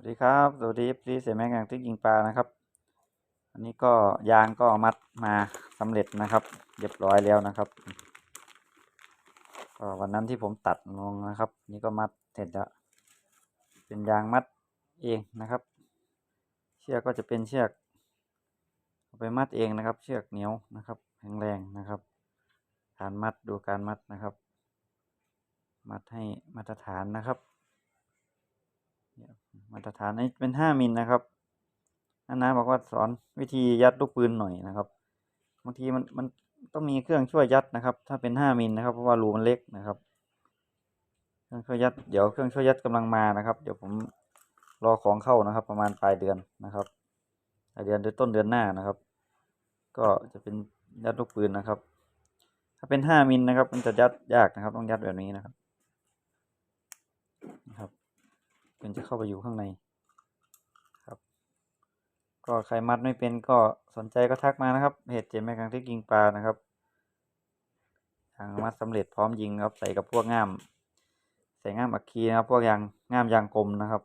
วัสดีครับ สวัสดีพี่เสียแม็กงที่ยิงปลานะครับ อันนี้ก็ยางก็มัดมาสำเร็จนะครับ เรียบร้อยแล้วนะครับก็วันนั้นที่ผมตัดลงนะครับ นี่ก็มัดเสร็จแล้วเป็นยางมัดเองนะครับ เชือกก็จะเป็นเชือกเอาไปมัดเองนะครับ เชือกเหนียวนะครับแข็งแรงนะครับการมัดดูการมัดนะครับ มัดให้มาตรฐานนะครับ มาตรฐานนี้เป็นห้ามิลนะครับนานาบอกว่าสอนวิธียัดลูกปืนหน่อยนะครับบางทีมันมันต้องมีเครื่องช่วยยัดนะครับ ถ้าเป็นห้ามิลนะครับ เพราะว่ารูมันเล็กนะครับเครื่องช่วยยัดเดี๋ยวเครื่องช่วยยัดกำลังมานะครับ เดี๋ยวผมรอของเข้านะครับ ประมาณปลายเดือนนะครับปลายเดือนหรือต้นเดือนหน้านะครับ ก็จะเป็นยัดลูกปืนนะครับ ถ้าเป็นห้ามิลนะครับ มันจะยัดยากนะครับ ต้องยัดแบบนี้นะครับ เป็นจะเข้าไปอยู่ข้างในครับ ก็ใครมัดไม่เป็นก็สนใจก็ทักมานะครับเพจเจมแม่กังที่ยิงปลานะครับทางมัดสำเร็จพร้อมยิงครับ ใส่กับพวกง่าม ใส่ง่ามอัคคีนะครับ พวกยางง่ามยางกลมนะครับ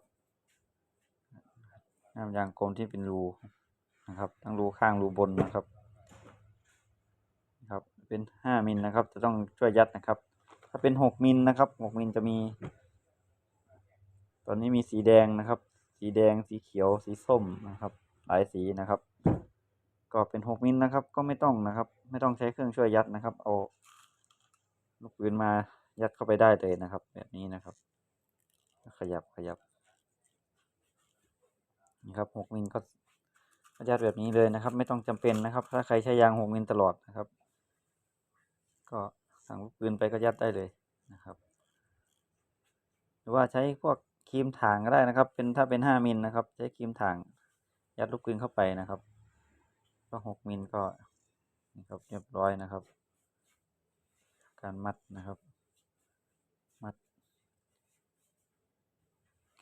ง่ามยางกลมที่เป็นรูนะครับ ทั้งรูข้างรูบนนะครับครับเป็นห้ามิลนะครับ จะต้องช่วยยัดนะครับ ถ้าเป็นหกมิลนะครับหกมิลจะมี ตอนนี้มีสีแดงนะครับ สีแดง สีเขียว สีส้มนะครับ หลายสีนะครับ ก็เป็นหกมิลนะครับ ก็ไม่ต้องนะครับ ไม่ต้องใช้เครื่องช่วยยัดนะครับ เอาลูกปืนมายัดเข้าไปได้เลยนะครับ แบบนี้นะครับ ขยับขยับนี่ครับหกมิลก็ยัดแบบนี้เลยนะครับ ไม่ต้องจำเป็นนะครับ ถ้าใครใช้ยางหกมิลตลอดนะครับ ก็สั่งลูกปืนไปก็ยัดได้เลยนะครับ หรือว่าใช้พวก รีมถ่างก็ได้นะครับ เป็นถ้าเป็นห้ามิลนะครับ ใช้ครีมถ่างยัดลูกปืนเข้าไปนะครับ ก็หกมิลก็นี่ครับเรียบร้อยนะครับ การมัดนะครับ มัด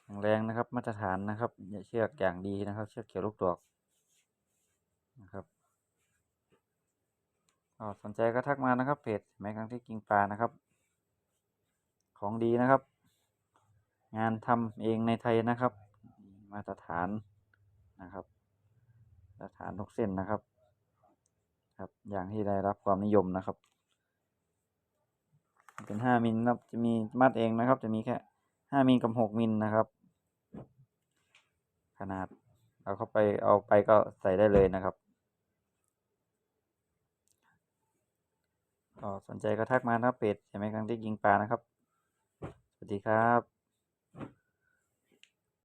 แข็งแรงนะครับ มาตรฐานนะครับเชือกอย่างดีนะครับ เชือกเกี่ยวลูกดอกนะครับสนใจก็ทักมานะครับเพจแม่ครั้งที่กิงปลานะครับ ของดีนะครับ งานทำเองในไทยนะครับ มาตรฐานนะครับ มาตรฐานทุกเส้นนะครับ ครับ อย่างที่ได้รับความนิยมนะครับ เป็นห้ามิลนะครับจะมีมัดเองนะครับ จะมีแค่ห้ามิลกับหกมิลนะครับ ขนาดเอาเข้าไปเอาไปก็ใส่ได้เลยนะครับก็สนใจก็ทักมานะครับเพจใช่ไหมครั้งที่ยิงปลานะครับ สวัสดีครับ